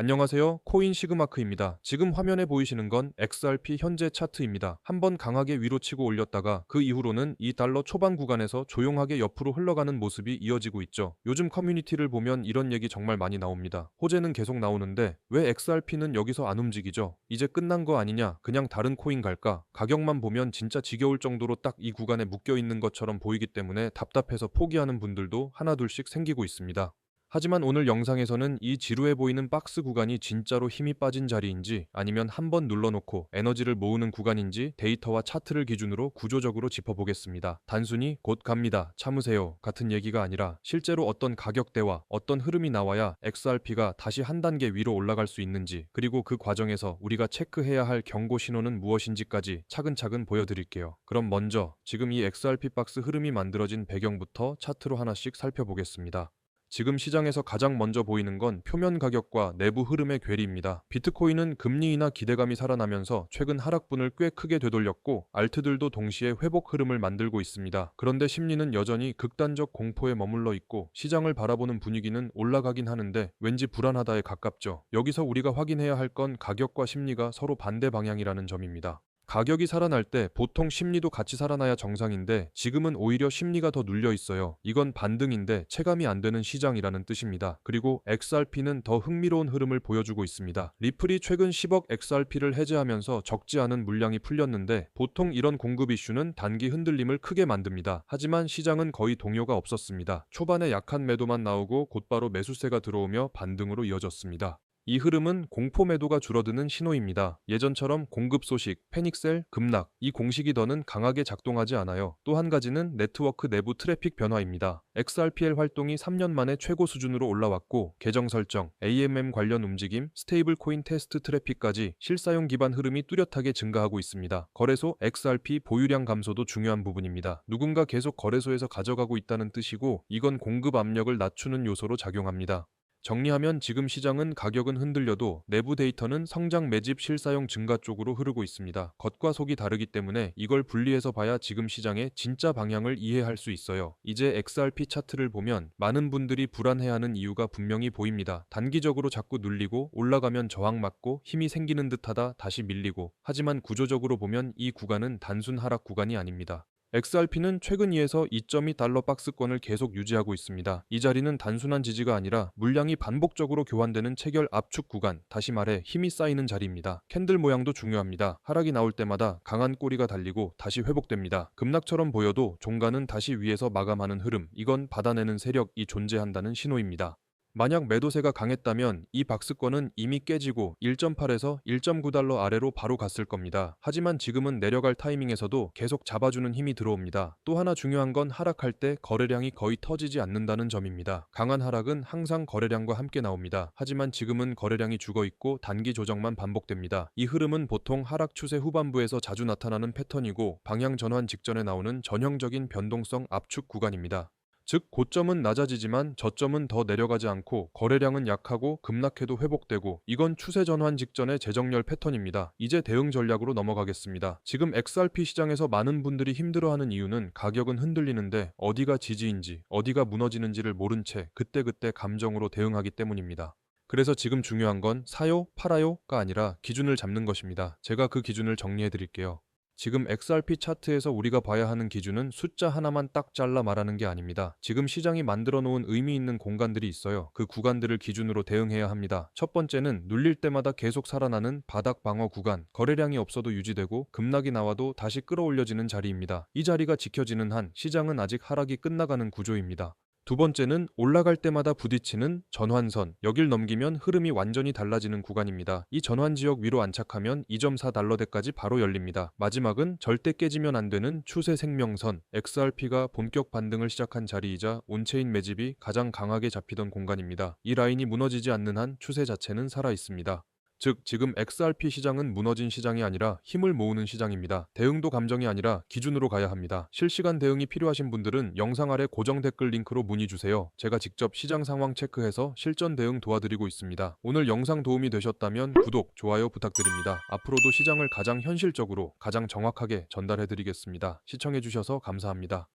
안녕하세요. 코인 시그마크입니다. 지금 화면에 보이시는 건 XRP 현재 차트입니다. 한번 강하게 위로 치고 올렸다가 그 이후로는 이 달러 초반 구간에서 조용하게 옆으로 흘러가는 모습이 이어지고 있죠. 요즘 커뮤니티를 보면 이런 얘기 정말 많이 나옵니다. 호재는 계속 나오는데 왜 XRP는 여기서 안 움직이죠? 이제 끝난 거 아니냐? 그냥 다른 코인 갈까? 가격만 보면 진짜 지겨울 정도로 딱 이 구간에 묶여 있는 것처럼 보이기 때문에 답답해서 포기하는 분들도 하나둘씩 생기고 있습니다. 하지만 오늘 영상에서는 이 지루해 보이는 박스 구간이 진짜로 힘이 빠진 자리인지 아니면 한 번 눌러놓고 에너지를 모으는 구간인지 데이터와 차트를 기준으로 구조적으로 짚어보겠습니다. 단순히 곧 갑니다. 참으세요. 같은 얘기가 아니라 실제로 어떤 가격대와 어떤 흐름이 나와야 XRP가 다시 한 단계 위로 올라갈 수 있는지 그리고 그 과정에서 우리가 체크해야 할 경고 신호는 무엇인지까지 차근차근 보여드릴게요. 그럼 먼저 지금 이 XRP 박스 흐름이 만들어진 배경부터 차트로 하나씩 살펴보겠습니다. 지금 시장에서 가장 먼저 보이는 건 표면 가격과 내부 흐름의 괴리입니다. 비트코인은 금리 인하 기대감이 살아나면서 최근 하락분을 꽤 크게 되돌렸고 알트들도 동시에 회복 흐름을 만들고 있습니다. 그런데 심리는 여전히 극단적 공포에 머물러 있고 시장을 바라보는 분위기는 올라가긴 하는데 왠지 불안하다에 가깝죠. 여기서 우리가 확인해야 할 건 가격과 심리가 서로 반대 방향이라는 점입니다. 가격이 살아날 때 보통 심리도 같이 살아나야 정상인데 지금은 오히려 심리가 더 눌려 있어요. 이건 반등인데 체감이 안 되는 시장이라는 뜻입니다. 그리고 XRP는 더 흥미로운 흐름을 보여주고 있습니다. 리플이 최근 10억 XRP를 해제하면서 적지 않은 물량이 풀렸는데 보통 이런 공급 이슈는 단기 흔들림을 크게 만듭니다. 하지만 시장은 거의 동요가 없었습니다. 초반에 약한 매도만 나오고 곧바로 매수세가 들어오며 반등으로 이어졌습니다. 이 흐름은 공포 매도가 줄어드는 신호입니다. 예전처럼 공급 소식, 패닉셀, 급락, 이 공식이 더는 강하게 작동하지 않아요. 또 한 가지는 네트워크 내부 트래픽 변화입니다. XRPL 활동이 3년 만에 최고 수준으로 올라왔고 계정 설정, AMM 관련 움직임, 스테이블 코인 테스트 트래픽까지 실사용 기반 흐름이 뚜렷하게 증가하고 있습니다. 거래소 XRP 보유량 감소도 중요한 부분입니다. 누군가 계속 거래소에서 가져가고 있다는 뜻이고 이건 공급 압력을 낮추는 요소로 작용합니다. 정리하면 지금 시장은 가격은 흔들려도 내부 데이터는 성장 매집 실사용 증가 쪽으로 흐르고 있습니다. 겉과 속이 다르기 때문에 이걸 분리해서 봐야 지금 시장의 진짜 방향을 이해할 수 있어요. 이제 XRP 차트를 보면 많은 분들이 불안해하는 이유가 분명히 보입니다. 단기적으로 자꾸 눌리고 올라가면 저항 맞고 힘이 생기는 듯하다 다시 밀리고 하지만 구조적으로 보면 이 구간은 단순 하락 구간이 아닙니다. XRP는 최근 2에서 2.2 달러 박스권을 계속 유지하고 있습니다. 이 자리는 단순한 지지가 아니라 물량이 반복적으로 교환되는 체결 압축 구간, 다시 말해 힘이 쌓이는 자리입니다. 캔들 모양도 중요합니다. 하락이 나올 때마다 강한 꼬리가 달리고 다시 회복됩니다. 급락처럼 보여도 종가는 다시 위에서 마감하는 흐름, 이건 받아내는 세력이 존재한다는 신호입니다. 만약 매도세가 강했다면 이 박스권은 이미 깨지고 1.8에서 1.9달러 아래로 바로 갔을 겁니다. 하지만 지금은 내려갈 타이밍에서도 계속 잡아주는 힘이 들어옵니다. 또 하나 중요한 건 하락할 때 거래량이 거의 터지지 않는다는 점입니다. 강한 하락은 항상 거래량과 함께 나옵니다. 하지만 지금은 거래량이 죽어 있고 단기 조정만 반복됩니다. 이 흐름은 보통 하락 추세 후반부에서 자주 나타나는 패턴이고 방향 전환 직전에 나오는 전형적인 변동성 압축 구간입니다. 즉 고점은 낮아지지만 저점은 더 내려가지 않고 거래량은 약하고 급락해도 회복되고 이건 추세 전환 직전의 재정렬 패턴입니다. 이제 대응 전략으로 넘어가겠습니다. 지금 XRP 시장에서 많은 분들이 힘들어하는 이유는 가격은 흔들리는데 어디가 지지인지 어디가 무너지는지를 모른 채 그때그때 감정으로 대응하기 때문입니다. 그래서 지금 중요한 건 사요, 팔아요가 아니라 기준을 잡는 것입니다. 제가 그 기준을 정리해 드릴게요. 지금 XRP 차트에서 우리가 봐야 하는 기준은 숫자 하나만 딱 잘라 말하는 게 아닙니다. 지금 시장이 만들어 놓은 의미 있는 공간들이 있어요. 그 구간들을 기준으로 대응해야 합니다. 첫 번째는 눌릴 때마다 계속 살아나는 바닥 방어 구간, 거래량이 없어도 유지되고 급락이 나와도 다시 끌어올려지는 자리입니다. 이 자리가 지켜지는 한 시장은 아직 하락이 끝나가는 구조입니다. 두 번째는 올라갈 때마다 부딪히는 전환선. 여길 넘기면 흐름이 완전히 달라지는 구간입니다. 이 전환 지역 위로 안착하면 2.4달러대까지 바로 열립니다. 마지막은 절대 깨지면 안 되는 추세 생명선. XRP가 본격 반등을 시작한 자리이자 온체인 매집이 가장 강하게 잡히던 공간입니다. 이 라인이 무너지지 않는 한 추세 자체는 살아 있습니다. 즉 지금 XRP 시장은 무너진 시장이 아니라 힘을 모으는 시장입니다. 대응도 감정이 아니라 기준으로 가야 합니다. 실시간 대응이 필요하신 분들은 영상 아래 고정 댓글 링크로 문의 주세요. 제가 직접 시장 상황 체크해서 실전 대응 도와드리고 있습니다. 오늘 영상 도움이 되셨다면 구독, 좋아요 부탁드립니다. 앞으로도 시장을 가장 현실적으로, 가장 정확하게 전달해 드리겠습니다. 시청해 주셔서 감사합니다.